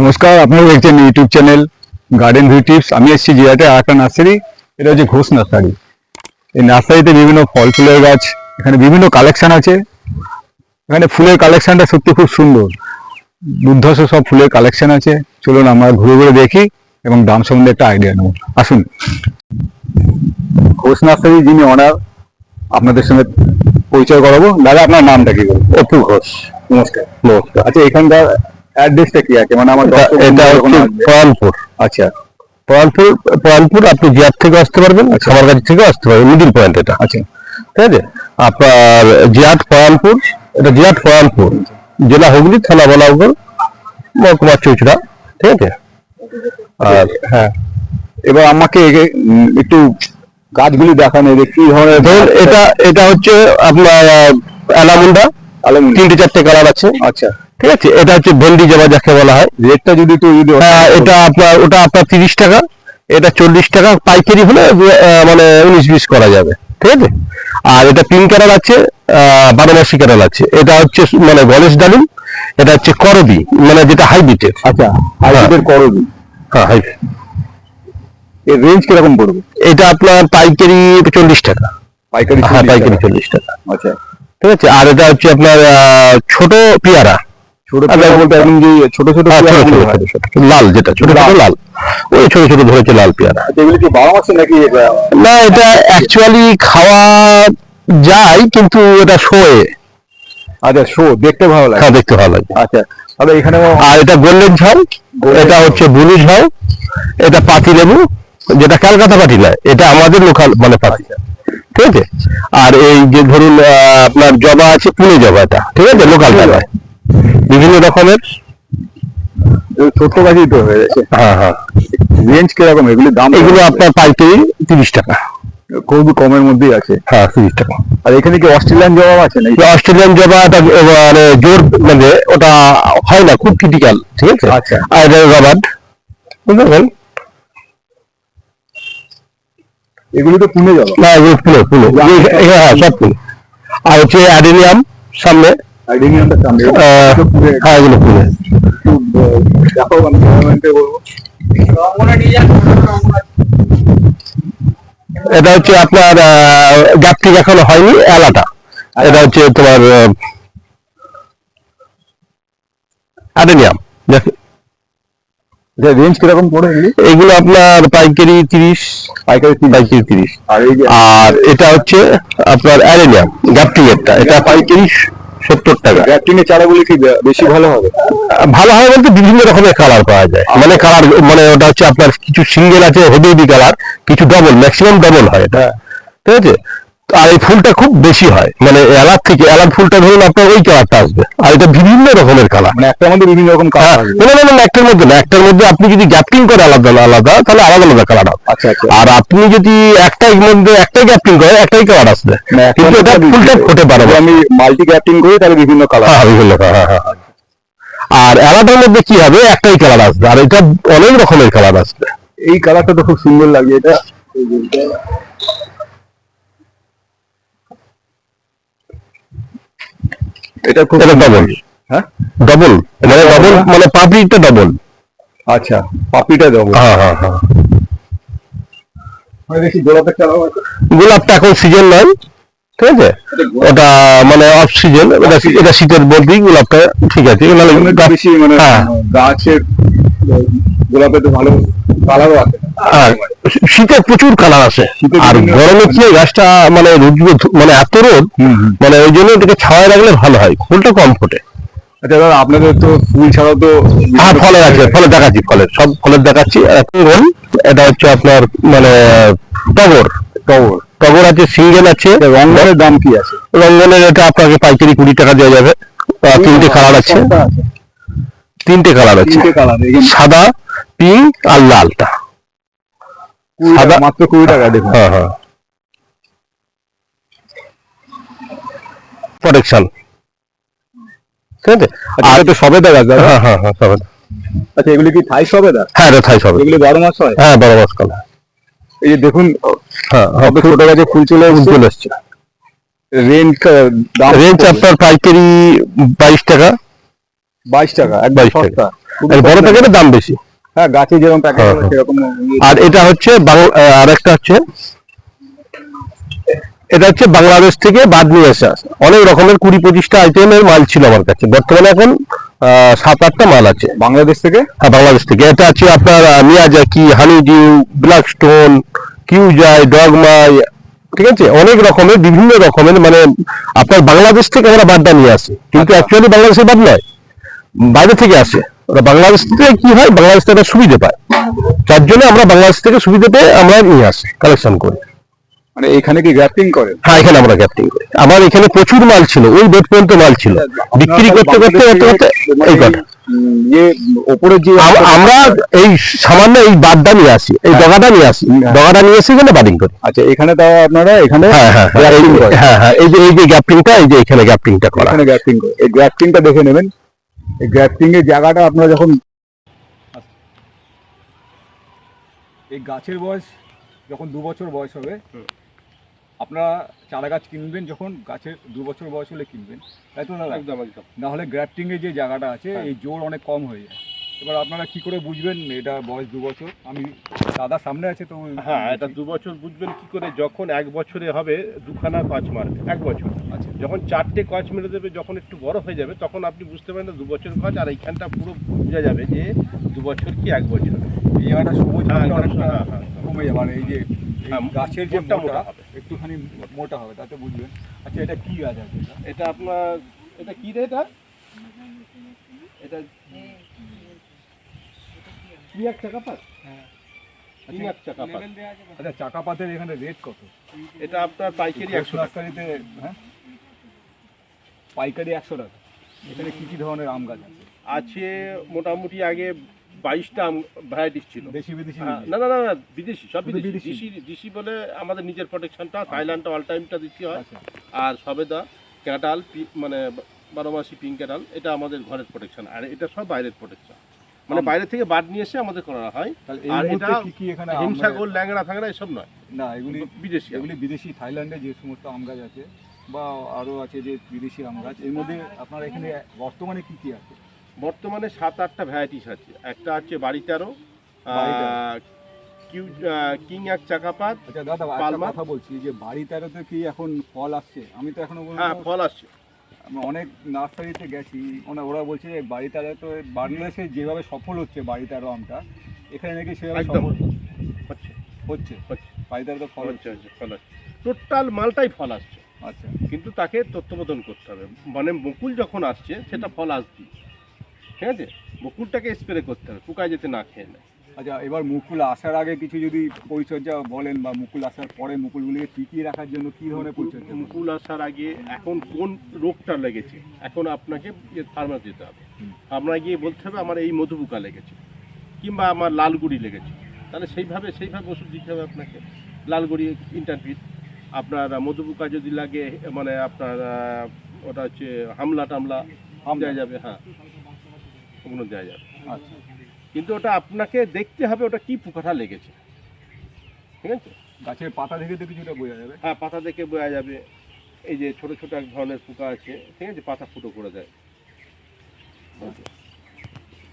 নমস্কার আপনারা দেখছেন YouTube channel garden view tips আমি এসেছি জিরাটে আর একটা নার্সারি। এটা হচ্ছে ঘোষ নার্সারি। এই নার্সারিতে বিভিন্ন ফল ফুলের গাছ এখানে বিভিন্ন কালেকশন আছে। এখানে ফুলের কালেকশনটা সত্যি খুব সুন্দর। দুর্ধর্ষ সব ফুলের কালেকশন আছে। চলুন আমরা ঘুরে ঘুরে দেখি এবং দাম সম্বন্ধে একটা আইডিয়া নেব। আসুন। ঘোষ নার্সারি যিনি অনার আপনাদের সঙ্গে পরিচয় করাবো। দাদা আপনার নামটা কি বলব অপু ঘোষ। নমস্কার। নমস্কার। আচ্ছা এখানকার অ্যাড্রেসটা কি আছে? মানে আমার এটা হচ্ছে পরানপুর আচ্ছা। পরানপুর পরানপুর আপনি জিয়ার থেকে আসতে পারবেন আমার কাছ থেকে আসতে পারবেন মিডিল পয়েন্ট এটা। আচ্ছা। ঠিক আছে? আপনার জিয়াট পরানপুর এটা জিয়াট পরানপুর জেলা হুগলি থানা বলাউগর মহকুমা চৌচড়া। ঠিক আছে? আর হ্যাঁ। এবার আমাকে একটু গাছগুলি দেখান এদের কি ধরনের ধরুন এটা এটা হচ্ছে আপনার অ্যালামুন্ডা আলমুনি তিনটে চারটে কালার আছে। আচ্ছা। ঠিক আছে? এটা হচ্ছে ভেন্ডি জবা যাকে বলা হয়। রেটটা যদি একটু যদি হ্যাঁ এটা আপনার ওটা আপনার তিরিশ টাকা। এটা চল্লিশ টাকা। পাইকারি হলে মানে উনিশ বিশ করা যাবে। ঠিক আছে? আর এটা পিঙ্ক কালার আছে বারোমাসি কালার আছে। এটা হচ্ছে মানে গণেশ ডালিম এটা হচ্ছে করবি মানে যেটা হাইব্রিডের। আচ্ছা হাইব্রিডের করবি? হ্যাঁ হাইব্রিড এর রেঞ্জ কীরকম পড়বে? এটা আপনার পাইকারি চল্লিশ টাকা। পাইকারি হ্যাঁ 40 পাইকারি টাকা। চল্লিশ টাকা। আচ্ছা। ঠিক আছে? আর এটা হচ্ছে আপনার ছোট পেয়ারা। ছোট আচ্ছা, বলতে একদম যে ছোট ছোট হ্যাঁ, লাল যেটা ছোট ছোট লাল। ওই ছোট ছোট ধরেছে লাল পেয়ারা আচ্ছা কি বারো মাসে নাকি না এটা অ্যাকচুয়ালি খাওয়া যায় কিন্তু এটা শোয়ে। আচ্ছা শো দেখতে ভালো লাগে। হ্যাঁ দেখতে ভালো লাগে। আচ্ছা তাহলে এখানে আর এটা গোল্ডেন ঝাল এটা হচ্ছে বুলু ঝাল এটা পাতি লেবু যেটা ক্যালকাতা পাতি নয়। এটা আমাদের লোকাল মানে পাতি। ঠিক আছে? আর এই যে ধরুন আপনার জবা আছে পুনে জবা এটা। ঠিক আছে? লোকাল জবা। বিভিন্ন রকমের? ছোট্ট গাছই তো হয়ে হ্যাঁ হ্যাঁ। রেঞ্জ কীরকম? এগুলি দাম এগুলো আপনার পাইকারি তিরিশ টাকা। কমের মধ্যেই আছে। হ্যাঁ তিরিশ টাকা। আর এখানে কি অস্ট্রেলিয়ান জবাব আছে নাকি? অস্ট্রেলিয়ান মানে জোর মানে ওটা হয় না খুব ক্রিটিক্যাল ঠিক আছে? আচ্ছা। আর রবার্ট এগুলি তো পুনে জবা না এগুলো পুনে পুনে। হ্যাঁ হ্যাঁ সব পুনে। আর হচ্ছে অ্যাডেনিয়াম সামনে এটা পুনে হ্যাঁ এগুলো পুনে একটু আহ, দেখো আমি বলব এটা হচ্ছে আপনার গ্যাপটিক এখনও হয়নি এলাটা। এটা হচ্ছে তোমার অ্যাডেনিয়াম। রেঞ্জ কীরকম পড়ে এগুলি? আপনার পাইকারি তিরিশ পাইকারি পাইকারি তিরিশ। আর এটা হচ্ছে আপনার অ্যারেনিয়াম এরটা এটা পাইকারি সত্তর টাকা। গ্যাপটিনের চারাগুলি কি বেশি ভালো হবে? ভালো হবে বলতে বিভিন্ন রকমের কালার পাওয়া যায়। মানে কালার মানে ওটা হচ্ছে আপনার কিছু সিঙ্গেল আছে হেভি কালার কিছু ডবল ম্যাক্সিমাম ডবল হয় এটা। ঠিক আছে? আর এই ফুলটা খুব বেশি হয়। মানে এলার থেকে এলার ফুলটা ধরুন আপনার ওই কালারটা আসবে। আর এটা বিভিন্ন রকমের কালার মানে একটার মধ্যে বিভিন্ন রকম কালার হ্যাঁ না না না একটার মধ্যে না একটার মধ্যে আপনি যদি গ্যাপটিং করে আলাদা আলাদা তাহলে আলাদা আলাদা কালার হবে। আচ্ছা আচ্ছা। আর আপনি যদি একটাই মধ্যে একটাই গ্যাপটিং করে একটাই কালার আসবে। মানে কিন্তু এটা ফুলটা ফোটে পারে আমি মাল্টি গ্যাপটিং করি তাহলে বিভিন্ন কালার হ্যাঁ বিভিন্ন colour, হ্যাঁ হ্যাঁ আর এলাটার মধ্যে কি হবে? একটাই কালার আসবে। আর এটা অনেক রকমের কালার আসবে। এই কালারটা তো খুব সুন্দর লাগে এটা। এটা খুব এটা ডবল হ্যাঁ? ডবল মানে ডবল মানে পাপড়িটা ডবল আচ্ছা পাপিটা দেবো হ্যাঁ হ্যাঁ হ্যাঁ। গোলাপটা এখন সিজন নয় ঠিক আছে? ওটা মানে অফ সিজন এটা এটা শীতের মধ্যেই গোলাপটা ঠিক আছে। মানে হ্যাঁ। গাছের গোলাপে তো ভালো কালারও আছে। আর শীতে প্রচুর কালার আছে। আর গরমে কি গাছটা মানে রোদ্র মানে এত রোদ। মানে ওই জন্য এটাকে ছাওয়ায় রাখলে ভালো হয় ফুলটা কম ফোটে। আচ্ছা দাদা আপনাদের তো ফুল ছাড়াও তো হ্যাঁ ফলের আছে ফলের দেখাচ্ছি ফলের সব ফলের দেখাচ্ছি। রোল এটা হচ্ছে আপনার মানে টগর। টগর। টগর আছে সিঙ্গেল আছে। রঙের দাম কি আছে? রঙ্গনের এটা আপনাকে পাইকারি কুড়ি টাকা দেওয়া যাবে। তিনটে কালার আছে। তিনটে কালার আছে। সাদা পিঙ্ক আর লালটা। মাত্র কুড়ি টাকা দেখুন। হ্যাঁ হ্যাঁ। প্রোটেকশন ঠিক আছে? আচ্ছা এটা সবেদা গাছ হ্যাঁ হ্যাঁ হ্যাঁ আচ্ছা এগুলি কি থাই সবেদা? হ্যাঁ এটা থাই এগুলি বারো মাস হয়? হ্যাঁ বড় মাছ কালার এই যে দেখুন হ্যাঁ ছোট গাছে ফুল চলে চলে রেঞ্জ দাম রেঞ্জ আপনার পাইকারি বাইশ টাকা। বাইশ টাকা একদম 22 টাকা। আর বড়। প্যাকেটের দাম বেশি। হ্যাঁ গাছে যেরকম প্যাকেট হ্যাঁ। সেরকম আর এটা হচ্ছে আর একটা হচ্ছে এটা হচ্ছে বাংলাদেশ থেকে বাদ নিয়ে আসা। অনেক রকমের কুড়ি পঁচিশটা আইটেমের মাল ছিল আমার কাছে। বর্তমানে এখন সাত আটটা মাল আছে। বাংলাদেশ থেকে? হ্যাঁ বাংলাদেশ থেকে। এটা আছে আপনার Miyazaki honeydew black stone কিউজাই ডগমাই ঠিক আছে? অনেক রকমের বিভিন্ন রকমের মানে আপনার বাংলাদেশ থেকে আমরা বাদটা নিয়ে আসি। কিন্তু আচ্ছা। অ্যাকচুয়ালি বাংলাদেশের বাদ নয় বাইরে থেকে আসে। ওরা বাংলাদেশ থেকে কি হয়? বাংলাদেশ থেকে সুবিধে পায়। যার জন্য আমরা বাংলাদেশ থেকে সুবিধে পেয়ে আমরা নিয়ে আসি কালেকশন করি। মানে এখানে কি গ্রাফটিং করে হ্যাঁ এখানে আমরা ক্যাপ্টিং করি। আমার এখানে প্রচুর মাল ছিল ওই বেড পর্যন্ত মাল ছিল। বিক্রি করতে করতে করতে করতে এই কথা ইয়ে যে আমরা এই সামান্য এই বাদটা নিয়ে আসি এই ডগাটা নিয়ে আসি। হ্যাঁ। ডগাটা নিয়ে এসে এখানে বাডিং করি। আচ্ছা এখানে তাও আপনারা এখানে হ্যাঁ হ্যাঁ হ্যাঁ, এই যে- করে। হ্যাঁ হ্যাঁ এই যে এই যে গ্যাপটিংটা এই যে এখানে গ্যাপটিংটা করা। এখানে গ্রাফটিং করে এই গ্রাফটিংটা দেখে নেবেন। এই গ্রাফটিং এর জায়গাটা আপনারা যখন এই গাছের বয়স যখন দু বছর বয়স হবে আপনারা চারা গাছ কিনবেন যখন গাছের দু বছর বয়স হলে কিনবেন। তাই তো দাদা? একদম একদম। না হলে গ্রাফটিং এর যে জায়গাটা আছে হ্যাঁ। এই জোর অনেক কম হয়ে যায়। এবার আপনারা কি করে বুঝবেন এটা বয়স দু বছর? আমি দাদা সামনে আছে তো হ্যাঁ এটা দু বছর বুঝবেন কি করে যখন এক বছরে হবে দুখানা পাঁচ মারবে এক বছর। যখন চারটে কচ মেরে দেবে যখন একটু বড় হয়ে যাবে তখন আপনি বুঝতে পারেন না দু বছর কচ আর এইখানটা পুরো বোঝা যাবে যে দু বছর কি এক বছর। এই জায়গাটা সবুজ হ্যাঁ, অনেকটা হ্যাঁ, হ্যাঁ। কমে যাবে মানে এই যে হ্যাঁ, গাছের যে মোটা হবে। একটুখানি মোটা হবে তাতে বুঝবেন। আচ্ছা এটা কি গাছ আছে? এটা? আপনার এটা কি রে এটা? এটা কি এক টাকা পাস এক আচ্ছা চাকা পাতের এখানে রেট কত? এটা আপনার পাইকারি একশো টাকা। হ্যাঁ? পাইকারি একশো টাকা। এখানে কি কি ধরনের আম গাছ আছে? আছে মোটামুটি আগে বাইশটা আম ভ্যারাইটিস ছিল। দেশি বিদেশি হ্যাঁ, না না না না বিদেশি সব বিদেশি? দেশি বলে আমাদের নিজের প্রোটেকশনটা থাইল্যান্ডটা অল টাইমটা দিচ্ছি হয়। আচ্ছা। আর সবেদা ক্যাটাল পি- মানে বারো মাসি পিঙ্ক ক্যাটাল এটা আমাদের ঘরের প্রোটেকশন আর এটা সব বাইরের প্রোটেকশন মানে। বাইরে থেকে বাদ নিয়ে এসে আমাদের করা হয়। আর এটা হিমসাগর ল্যাংড়া ফ্যাংড়া এসব নয়। না এগুলি বিদেশি এগুলি বিদেশি। থাইল্যান্ডে যে সমস্ত আম গাছ আছে বা আরও আছে যে বিদেশি আম গাছ এর মধ্যে আপনার এখানে বর্তমানে কী কী আছে? বর্তমানে সাত আটটা ভ্যারাইটিস আছে। একটা আছে বাড়ি তেরো বাড়ি তেরো। আহ, কিউ কিং এক চাকাপাত আচ্ছা দাদা পালমা? কথা বলছি যে বাড়ি তেরোতে কি এখন ফল আসছে? আমি তো এখনও হ্যাঁ ফল আসছে। আমি অনেক নার্সারিতে গেছি ওনা ওরা বলছে যে বাড়ি তেরো তো বাংলাদেশে যেভাবে সফল হচ্ছে বাড়ি তেরো আমটা এখানে নাকি সেভাবে। সফল হচ্ছে। হচ্ছে। হচ্ছে। বাড়ি তো ফল হচ্ছে হচ্ছে। ফল আসছে টোটাল মালটাই ফল আসছে। আচ্ছা কিন্তু তাকে তত্ত্বাবধান করতে হবে। মানে মুকুল যখন আসছে সেটা ফল আসবে ঠিক আছে? মুকুলটাকে স্প্রে করতে হবে পোকায় যেতে না খেয়ে নেয়। আচ্ছা এবার মুকুল আসার আগে কিছু যদি পরিচর্যা বলেন বা মুকুল আসার পরে মুকুলগুলিকে টিকিয়ে রাখার জন্য কি ধরনের পরিচর্যা? মুকুল আসার আগে এখন কোন রোগটা লেগেছে? এখন আপনাকে ফার্মাস যেতে হবে। হুম। আপনার গিয়ে বলতে হবে আমার এই মধুপোকা লেগেছে কিংবা আমার লালগুড়ি লেগেছে। তাহলে সেইভাবে সেইভাবে ওষুধ দিতে হবে আপনাকে। লালগুড়ি ইন্টারভিট আপনার মধুপুকা যদি লাগে মানে আপনার ওটা হচ্ছে হামলা টামলা। দেওয়া যাবে হ্যাঁ। ওগুলো দেওয়া যাবে। আচ্ছা। কিন্তু ওটা আপনাকে দেখতে হবে ওটা কি পোকাটা লেগেছে। ঠিক আছে? গাছের পাতা দেখে তো কিছুটা বোঝা যাবে। হ্যাঁ পাতা দেখে বোঝা যাবে। এই যে ছোট ছোট এক ধরনের পোকা আছে ঠিক আছে? পাতা ফুটো করে দেয়।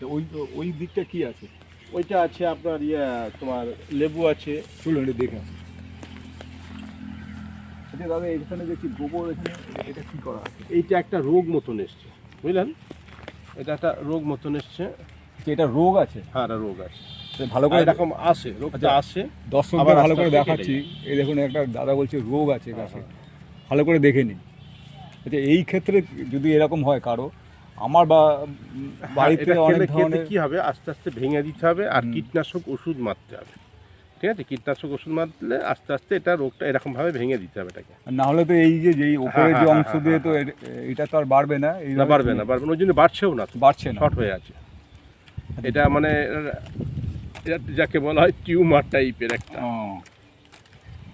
তো ওই ওই দিকটা কি আছে? ওইটা আছে আপনার ইয়ে তোমার লেবু আছে। চলুন দেখে। আচ্ছা দাদা এখানে দেখছি গোবর এখানে এটা কি করা আছে? এইটা একটা রোগ মতন এসছে। বুঝলেন? এটা একটা রোগ মতন এসছে। যে এটা রোগ আছে? হ্যাঁ একটা রোগ আছে। ভালো করে এরকম আসে রোগটা আচ্ছা। আসে। দর্শকদের ভালো করে দেখাচ্ছি। এই দেখুন একটা দাদা বলছে রোগ আছে হ্যাঁ, গাছে। ভালো করে দেখে নিন। আচ্ছা এই ক্ষেত্রে যদি এরকম হয় কারও আমার বা বাড়িতে হ্যাঁ, অনেক খেলে ধরনের কি হবে? আস্তে আস্তে ভেঙে দিতে হবে আর কীটনাশক ওষুধ মারতে হবে। ঠিক আছে? কীটনাশক ওষুধ মারলে আস্তে আস্তে এটা রোগটা এরকমভাবে ভেঙে দিতে হবে এটাকে। না হলে তো এই যে যেই উপরের যে হ্যাঁ, অংশ হ্যাঁ, দিয়ে হ্যাঁ, তো এটা তো আর বাড়বে না এই না পারবে না বাড়বে না। ওই জন্য বাড়ছেও না তো। বাড়ছে না। শর্ট হয়ে আছে। এটা মানে এটা যাকে বলা হয় টিউমার টাইপের একটা।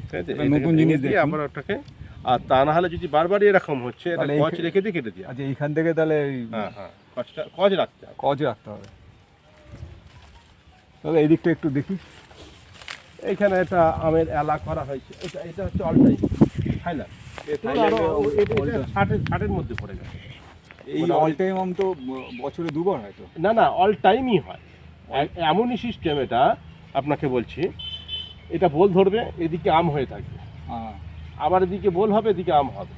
ঠিক আছে? নতুন জিনিস দিয়ে। আবার ওটাকে আর তা না হলে যদি বারবার এরকম হচ্ছে এটা তাহলে কচ রেখে দিয়ে কেটে দিয়ে আচ্ছা এইখান থেকে তাহলে হ্যাঁ হ্যাঁ কচটা কচ রাখতে হবে। কজ রাখতে হবে। তাহলে এই দিকটা একটু দেখি। এইখানে এটা আমের এলা করা হয়েছে। এটা এটা হচ্ছে অল টাইম থাইল্যান্ড ষাটের মধ্যে পড়ে গেছে। এই মানে অল টাইম আম তো বছরে দুবার হয় তো না না অল টাইমই হয়। এমনই সিস্টেম এটা আপনাকে বলছি। এটা বোল ধরবে এদিকে আম হয়ে থাকবে। হ্যাঁ। আবার এদিকে বোল হবে এদিকে আম হবে।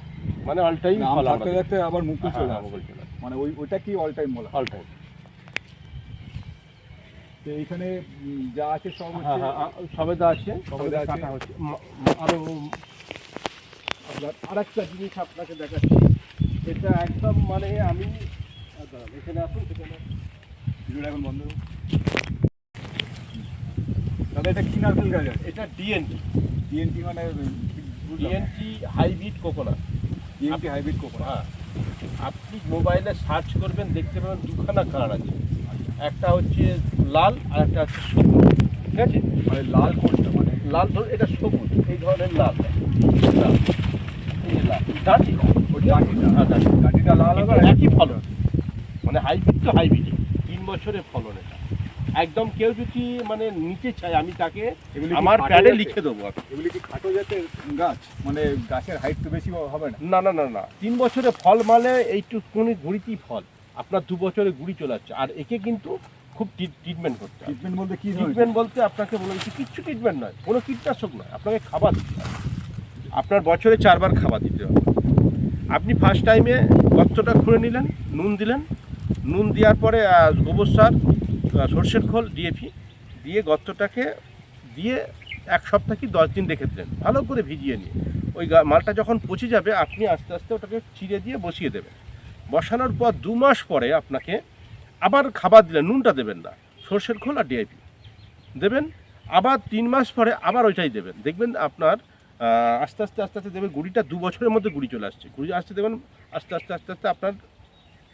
মানে অল টাইম থাকতে আবার মুকুল হ্যাঁ, চলে চলে মানে ওই ওইটা কি অল টাইম বলা হয়? অল টাইম তো এইখানে যা আছে সব হ্যাঁ হচ্ছে হ্যাঁ সবেদা আছে সবেদা। কাটা হচ্ছে। ম- ম- আরও আপনার আরেকটা জিনিস আপনাকে দেখাচ্ছি। এটা একদম মানে আমি এখানে আসুন সেখানে ভিডিওটা এখন বন্ধ। দাদা এটা কি নারকেল গাছ? এটা ডিএনটি টিএনটি মানে DNT hybrid coconut. TNT hybrid coconut হ্যাঁ। আপনি মোবাইলে সার্চ করবেন দেখতে পাবেন দুখানা কালার আছে। একটা হচ্ছে লাল আর একটা হচ্ছে সবুজ ঠিক আছে? মানে লাল কোনটা মানে? লাল ধর এটা সবুজ এই ধরনের লাল। লাল এই লাল ডাঁটি। ওই ডাঁটিটা। হ্যাঁ, ডাঁটি। ডাঁটিটা লাল হবে একই ফলন। মানে হাইব্রিড তো হাইব্রিড। তিন বছরের ফলন এটা। একদম কেউ যদি মানে নিতে চায় আমি তাকে আমার প্যাডে লিখে দেবো এগুলি কি খাটো জাতের গাছ? মানে গাছের হাইট তো বেশি হবে না? না না না না। তিন বছরে ফল মানে এইটুকুনি গুড়িতেই ফল। আপনার দু বছরে গুড়ি চলে আর একে কিন্তু খুব ট্রিটমেন্ট করতে হবে। ট্রিটমেন্ট বলতে কি ট্রিটমেন্ট বলতে আপনাকে বলে দিচ্ছি কিচ্ছু ট্রিটমেন্ট নয় কোনো কীটনাশক নয় আপনাকে খাবার দিতে হবে। আপনার বছরে চারবার খাবার দিতে হবে। আপনি ফার্স্ট টাইমে গর্তটা খুঁড়ে নিলেন নুন দিলেন। নুন দেওয়ার পরে গোবর সার সর্ষের খোল ডিএপি দিয়ে গর্তটাকে দিয়ে এক সপ্তাহ কি দশ দিন রেখে দিলেন। ভালো করে ভিজিয়ে নিয়ে। ওই গা- মালটা যখন পচে যাবে আপনি আস্তে আস্তে ওটাকে চিড়ে দিয়ে বসিয়ে দেবেন। বসানোর পর দু মাস পরে আপনাকে আবার খাবার দিলেন নুনটা দেবেন না। সর্ষের খোল আর ডিআইপি দেবেন আবার তিন মাস পরে আবার ওইটাই দেবেন। দেখবেন আপনার আস্তে আস্তে আস্তে আস্তে দেবেন গুড়িটা দু বছরের মধ্যে গুড়ি চলে আসছে। গুড়ি আসতে দেবেন আস্তে আস্তে আস্তে আস্তে আপনার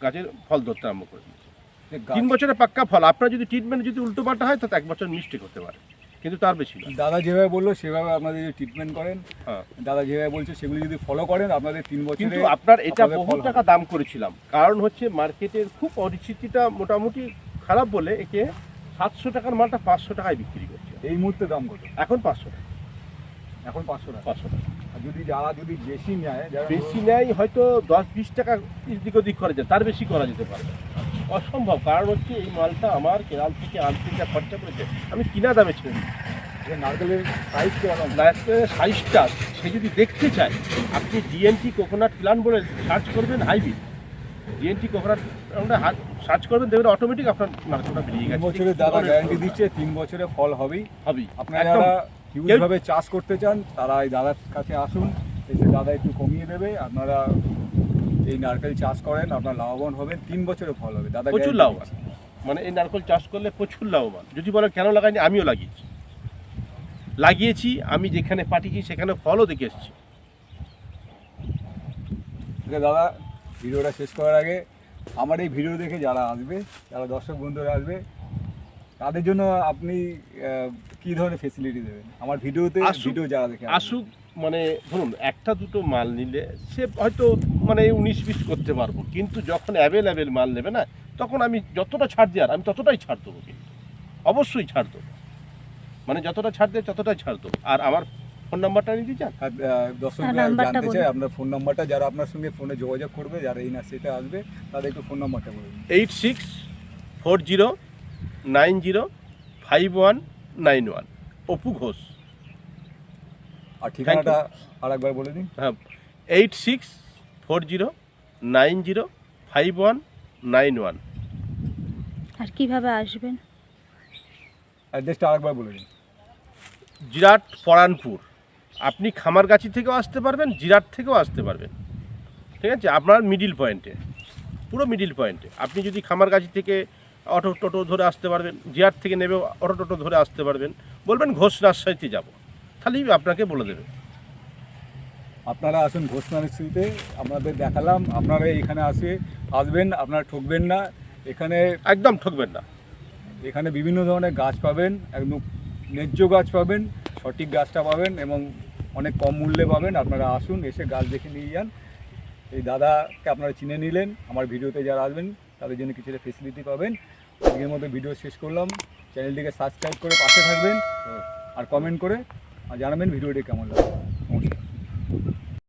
গাছের ফল ধরতে আরম্ভ করে দিচ্ছে। তিন বছরে পাক্কা ফল। আপনার যদি ট্রিটমেন্ট যদি উল্টো পাল্টা হয় তাতে এক বছর মিস্টেক হতে পারে। কিন্তু তার বেশি দাদা যেভাবে বলল সেভাবে আপনাদের যদি ট্রিটমেন্ট করেন হ্যাঁ। দাদা যেভাবে বলছে সেগুলি যদি ফলো করেন আপনাদের তিন বছরে কিন্তু আপনার এটা বহু টাকা দাম করেছিলাম। কারণ হচ্ছে মার্কেটের খুব পরিস্থিতিটা মোটামুটি খারাপ বলে একে সাতশো টাকার মালটা পাঁচশো টাকায় বিক্রি করছে। এই মুহূর্তে দাম কত? এখন পাঁচশো টাকা। এখন পাঁচশো টাকা। পাঁচশো টাকা। আর যদি যারা যদি বেশি নেয় বেশি নেয় হয়তো দশ বিশ টাকা এদিক ওদিক করা যায় তার বেশি করা যেতে পারে। অসম্ভব। কারণ হচ্ছে এই মালটা আমার কেরাল থেকে আনতে যা খরচা করেছে আমি কিনা দামে ছেড়ে যে নারকেলের সাইজ নারকেলের সাইজটা সে যদি দেখতে চায় আপনি ডিএনটি কোকোনাট প্ল্যান বলে সার্চ করবেন হাইব্রিড ডিএনটি কোকোনাট সার্চ করবেন দেখবেন অটোমেটিক আপনার নারকেলটা বেরিয়ে গেছে। বছরে দাদা গ্যারান্টি দিচ্ছে তিন বছরে ফল হবেই। হবেই। আপনারা যারা হিউজভাবে চাষ করতে চান তারা এই দাদার কাছে আসুন এসে দাদা একটু কমিয়ে দেবে। আপনারা এই নারকেল চাষ করেন আপনার লাভবান হবেন তিন বছরে ফল হবে। দাদা প্রচুর লাভবান। মানে এই নারকেল চাষ করলে প্রচুর লাভবান। যদি বলো কেন লাগাইনি আমিও লাগিয়েছি। লাগিয়েছি আমি যেখানে পাঠিয়েছি সেখানে ফলও দেখে এসেছি। দাদা ভিডিওটা শেষ করার আগে আমার এই ভিডিও দেখে যারা আসবে যারা দর্শক বন্ধুরা আসবে তাদের জন্য আপনি কি ধরনের ফেসিলিটি দেবেন? আমার ভিডিওতে ভিডিও যারা দেখে আসুক মানে ধরুন একটা দুটো মাল নিলে সে হয়তো মানে উনিশ বিশ করতে পারব কিন্তু যখন অ্যাভেলেবেল মাল নেবে না তখন আমি যতটা ছাড় দেওয়ার আমি ততটাই ছাড় দেবো কিন্তু। অবশ্যই ছাড় দেবো। মানে যতটা ছাড় দেয় ততটাই ছাড় দেবো। আর আমার ফোন নাম্বারটা নিতে চান দর্শকরা জানতে। চায় আপনার ফোন নাম্বারটা যারা আপনার সঙ্গে ফোনে যোগাযোগ করবে যারা এই নার্সারিতে আসবে তাদের একটু ফোন নাম্বারটা বলুন। Eight six four zero nine zero five one nine one. Apu Ghosh. আর ঠিকানাটা আর একবার বলে দিন। হ্যাঁ eight six four zero nine zero five one nine one আর কীভাবে আসবেন? অ্যাড্রেসটা আরেকবার বলে দিন। জিরাট পরানপুর। আপনি খামারগাছি থেকেও আসতে পারবেন জিরাট থেকেও আসতে পারবেন। ঠিক আছে? আপনার মিডিল পয়েন্টে পুরো মিডিল পয়েন্টে আপনি যদি খামারগাছি থেকে অটো টোটো ধরে আসতে পারবেন জিরাট থেকে নেবে অটো টোটো ধরে আসতে পারবেন বলবেন ঘোষ রাজশাহীতে যাব। তাহলেই আপনাকে বলে দেবে। আপনারা আসুন ঘোষ নার্সারিতে আপনাদের দেখালাম আপনারা এখানে আসে আসবেন আপনারা ঠকবেন না। এখানে একদম ঠকবেন না। এখানে বিভিন্ন ধরনের গাছ পাবেন একদম ন্যায্য গাছ পাবেন সঠিক গাছটা পাবেন এবং অনেক কম মূল্যে পাবেন। আপনারা আসুন এসে গাছ দেখে নিয়ে যান। এই দাদাকে আপনারা চিনে নিলেন আমার ভিডিওতে যারা আসবেন তাদের জন্য কিছুটা ফেসিলিটি পাবেন। আজকের মতো ভিডিও শেষ করলাম। চ্যানেলটিকে সাবস্ক্রাইব করে পাশে থাকবেন আর কমেন্ট করে জানাবেন ভিডিওটি কেমন লাগবে